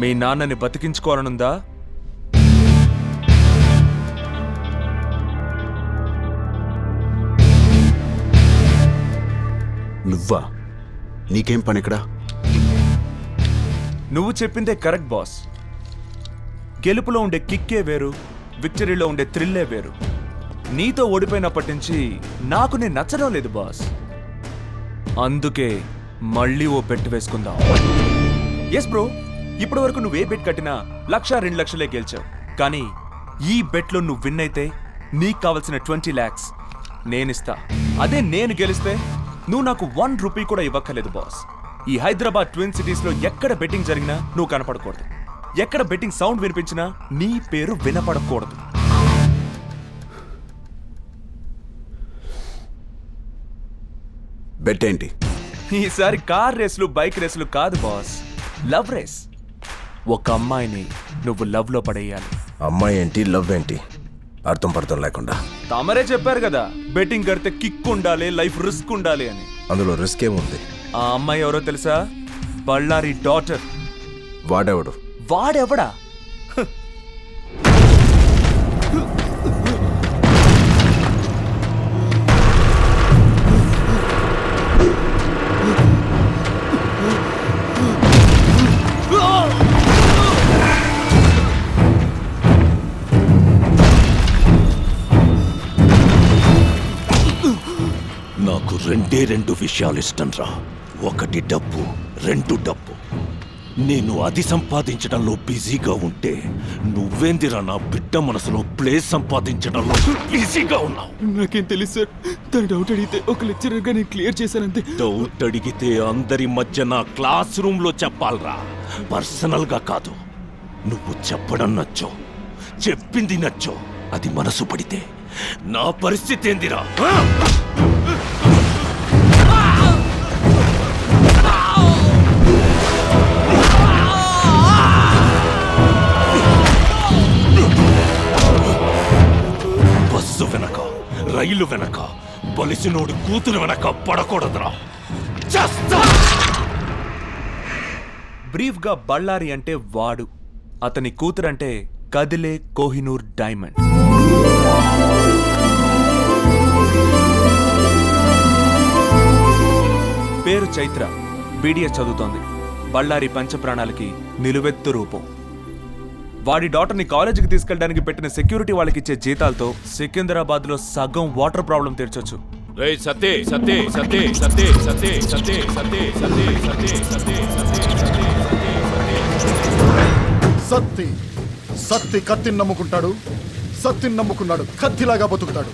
మీ నాన్నని బతికించుకోవాలనుందా? నువ్వా? నీకేం పని ఇక్కడ? నువ్వు చెప్పిందే కరెక్ట్ బాస్. గెలుపులో ఉండే కిక్కే వేరు విక్టరీలో ఉండే థ్రిల్లే వేరు. నీతో ఓడిపోయినప్పటి నుంచి నాకు నేను నచ్చడం లేదు బాస్. అందుకే మళ్ళీ ఓ బెట్ వేసుకుందాం. ఎస్ బ్రో ఇప్పటి వరకు నువ్వు ఏ బెట్ కట్టినా లక్ష రెండు లక్షలే గెలిచావు. కానీ ఈ బెట్లో నువ్వు విన్ అయితే నీకు కావలసిన ట్వంటీ ల్యాక్స్ నేనిస్తా. అదే నేను గెలిస్తే నువ్వు నాకు వన్ రూపీ కూడా ఇవ్వక్కర్లేదు బాస్. ఈ హైదరాబాద్ ట్విన్ సిటీస్లో ఎక్కడ బెట్టింగ్ జరిగినా నువ్వు కనపడకూడదు. ఎక్కడ బెట్టింగ్ సౌండ్ వినిపించినా నీ పేరు వినపడకూడదు. బెట్ ఏంటి? ఈసారి కార్ రేసులు బైక్ రేసులు కాదు బాస్. Love race. ఒక అమ్మాయిని నువ్వు లవ్లో పడేయాలి. అమ్మాయి ఏంటి లవ్ ఏంటి? అర్థం పర్థం లేకుండా. తమరే చెప్పారు కదా బెట్టింగ్ కడితే కిక్ ఉండాలి లైఫ్ రిస్క్ ఉండాలి అని. అందులో రిస్క్ ఏముంది ఆ అమ్మాయి ఎవరో తెలుసా? బళ్ళారి డాటర్. వాడెవడు? వాడెవడా? రెండే రెండు విషయాలు ఇష్టం రా ఒకటి డబ్బు రెండు డబ్బు. నేను అది సంపాదించడంలో బిజీగా ఉంటే నువ్వేందిరా నా బిడ్డ మనసులో ప్లేస్ సంపాదించడంలో బిజీగా ఉన్నావు? నాకేం తెలుసు సార్. తన డౌట్ అడిగితే ఒక లెక్చరర్గా నేను క్లియర్ చేశానంతే. డౌట్ అడిగితే అందరి మధ్య నా క్లాస్ రూమ్లో చెప్పాలరా. పర్సనల్గా కాదు. నువ్వు చెప్పడం నచ్చో చెప్పింది నచ్చో అది మనసు పడితే నా పరిస్థితి ఏందిరా? రైలు వెనక. బలిసినోడి కూతురు వెనక పడకూడదురా. చేస్తా! బ్రీఫ్గా బళ్ళారి అంటే వాడు. అతని కూతురంటే కదిలే కోహినూర్ డైమండ్. పేరు చైత్ర. బీడిఎస్ చదువుతోంది. బళ్ళారి పంచప్రాణాలకి నిలువెత్తు రూపం. వాడి డాటర్ని కాలేజీకి తీసుకెళ్ళడానికి పెట్టిన సెక్యూరిటీ వాళ్ళకి ఇచ్చే జీతాలతో సికింద్రాబాద్లో సగం వాటర్ ప్రాబ్లం తీర్చొచ్చు రేయ్ సత్తే సత్తే సత్తే సత్తే సత్తే సత్తే సత్తే సత్తే సత్తే సత్తే సత్తే సత్తి సత్తి కత్తిని నమ్ముకుంటాడు సత్తిని నమ్ముకున్నాడు కత్తిలాగా బతుకుతాడు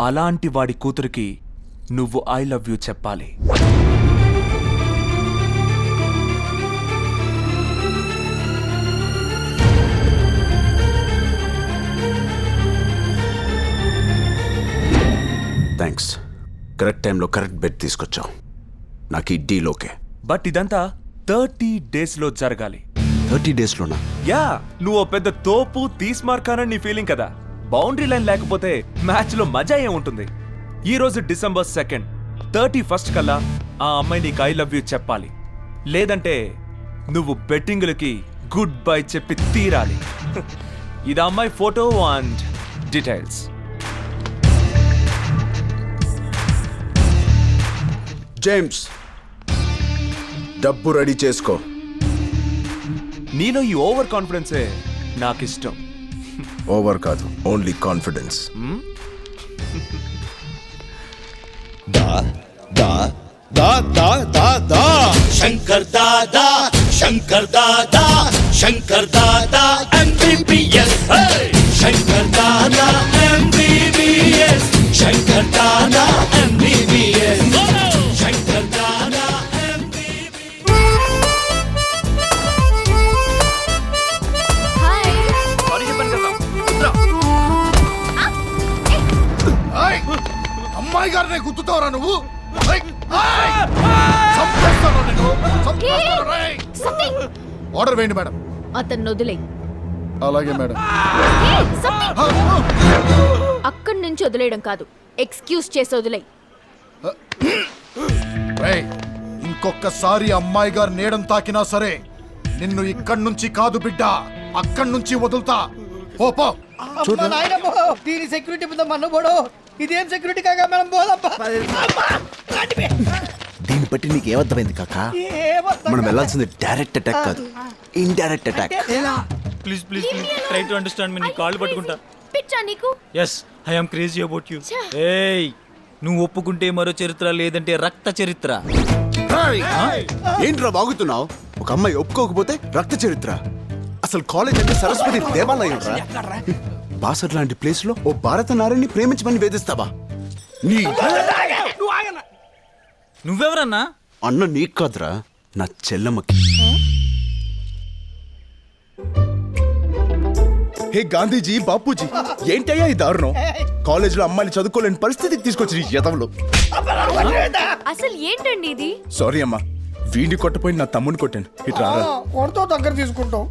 అలాంటి వాడి కూతురికి నువ్వు ఐ లవ్ యూ చెప్పాలి. థ్యాంక్స్ కరెక్ట్ టైంలో కరెక్ట్ బెట్ తీసుకొచ్చావు. నాకు ఈ డీల్ ఓకే బట్ ఇదంతా థర్టీ డేస్లో జరగాలి. థర్టీ డేస్లోనా యా నువ్వు ఓ పెద్ద తోపు తీస్మార్కానని నీ ఫీలింగ్ కదా. బౌండరీ లైన్ లేకపోతే మ్యాచ్లో మజా ఏముంటుంది? ఈ రోజు డిసెంబర్ సెకండ్ థర్టీ ఫస్ట్ కల్లా ఆ అమ్మాయి నీకు ఐ లవ్ యూ చెప్పాలి. లేదంటే నువ్వు బెట్టింగులకి గుడ్ బై చెప్పి తీరాలి. ఇది అమ్మాయి ఫోటో అండ్ డీటెయిల్స్. జేమ్స్ డబ్బు రెడీ చేసుకో. నీలో ఈ ఓవర్ కాన్ఫిడెన్సే నాకు ఇష్టం ఓవర్ కాదు only confidence. Shankar Dada Shankar Dada Shankar Dada MBBS Shankar Dada అమ్మాయి గారిని గుర్తుతావరా నువ్వు! ఆర్డర్ వేయండి మేడం. అతన్ని వదిలే అలాగే మేడం! అక్కడి నుంచి వదిలేయడం కాదు. ఎక్స్క్యూజ్ చేసి వదిలేయ్. రేయ్, ఇంకొక్కసారి అమ్మాయి గారు నేడం తాకినా సరే నిన్ను ఇక్కడి నుంచి కాదు బిడ్డ. అక్కడి నుంచి వదులుతా. పో పో. నాయనమ్మో దీని సెక్యూరిటీ మీద మన్నబోడు. ఇదేం సెక్యూరిటీ కాగా మనం పోదప్పా దీన్ని బట్టి నీకు ఏమర్థమైంది కాక? మనం వెళ్ళాల్సింది డైరెక్ట్ అటాక్ కాదు. Indirect attack please please please try to understand me నీ కాళ్ళు పట్టుకుంటా. పిచ్చా నీకు? Yes I am crazy about you. ఏయ్ నువ్వు ఒప్పుకుంటే మరో చరిత్ర లేదంటే రక్త చరిత్ర. ఏంట్రా బాగుతున్నావు? ఒక అమ్మాయి ఒప్పుకోకపోతే రక్త చరిత్ర. అసలు కాలేజ్ అంటే సరస్వతి దేవాలయం రా. బాసర్ లాంటి ప్లేస్లో ఓ భారత నారిని ప్రేమించమని వేధిస్తావా? నీ నువ్వెవరన్నా? అన్న నీకు కాదురా నా చెల్లమ్మకి. హే గాంధీజీ బాపూజీ ఏంటయ్యా ఈ దారుణం? కాలేజీలో అమ్మాయిలు చదువుకోలేని పరిస్థితికి తీసుకొచ్చి ఈ యదవులు. అసలు ఏంటండి ఇది? సారీ అమ్మా వీడిని కొట్టపోయి నా తమ్ముని కొట్టాను. ఇటు రారా. కొడుతో దగ్గర తీసుకుంటాం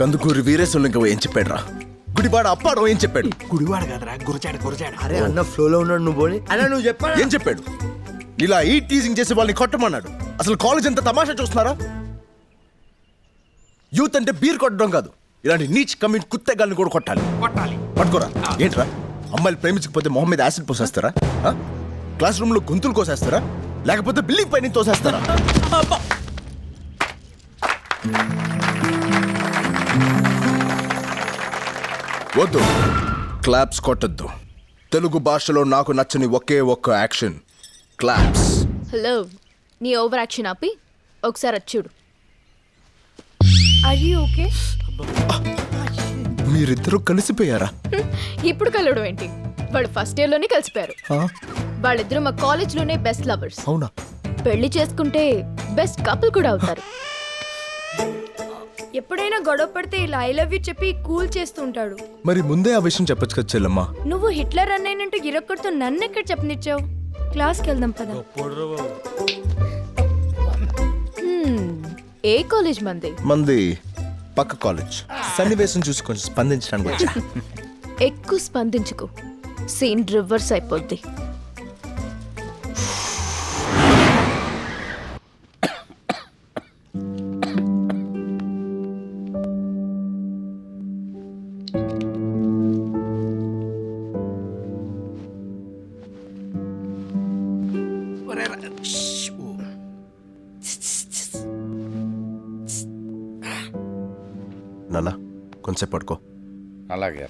కందుకూరి వీరేశ్వరులు ఏం చెప్పాడు రా గుడివాడ అప్పాడు ఏం చెప్పాడు? అరే అన్న ఫ్లోలో ఉన్నాడు నువ్వు పోని. అన్న నువ్వు చెప్పా ఏం చెప్పాడు? ఇలా ఈ టీజింగ్ చేసే వాళ్ళని కొట్టమన్నాడు. అసలు కాలేజ్ ఎంత తమాషా చూస్తున్నారా? యూత్ అంటే బీర్ కొట్టడం కాదు. ఇలాంటి నీచ్ కమ్యూనిటీ కుత్తెగాల్ని కూడా కొట్టాలి. కొట్టాలి. పట్టుకోరా. ఏంట్రా? అమ్మాయిలు ప్రేమించకపోతే మొహం మీద యాసిడ్ పోసేస్తారా? క్లాస్ రూమ్లో గొంతులు కోసేస్తారా? లేకపోతే బిల్డింగ్ పైన తోసేస్తారా? వద్దు. క్లాప్స్ కొట్టద్దు. తెలుగు భాషలో నాకు నచ్చని ఒకే ఒక్క యాక్షన్. క్లాప్స్ హలో నీ ఓవర్ యాక్షన్ ఆపి ఒకసారి చూడు. ఓకే మీరిద్దరూ కలిసిపోయారా? ఇప్పుడు కలవడం ఏంటి? వాళ్ళు ఫస్ట్ ఇయర్లోనే కలిసిపోయారు. వాళ్ళిద్దరూ మా కాలేజ్లోనే బెస్ట్ లవర్స్ అవునా? పెళ్ళి చేసుకుంటే బెస్ట్ కపుల్ కూడా అవుతారు. ఎప్పుడైనా గొడవ పడితే ఇలా ఐ లవ్ యూ చెప్పి కూల్ చేస్తుంటాడు. మరి ముందే ఆ విషయం చెప్పొచ్చు కదా చెల్లమ్మా? నువ్వు హిట్లర్ అన్నయ్యనంటూ ఇరొక్కడితో నన్ను ఎక్కడ చెప్పనిచ్చావు? క్లాస్కి వెళ్దాం పద. ఏ కాలేజ్ మంది? మంది పక్క కాలేజ్. సన్నివేశం చూసి కొంచెం స్పందించడానికి వచ్చా. ఎక్కువ స్పందించుకో. సీన్ రివర్స్ అయిపోద్ది. నాన్న పడుకో అలాగే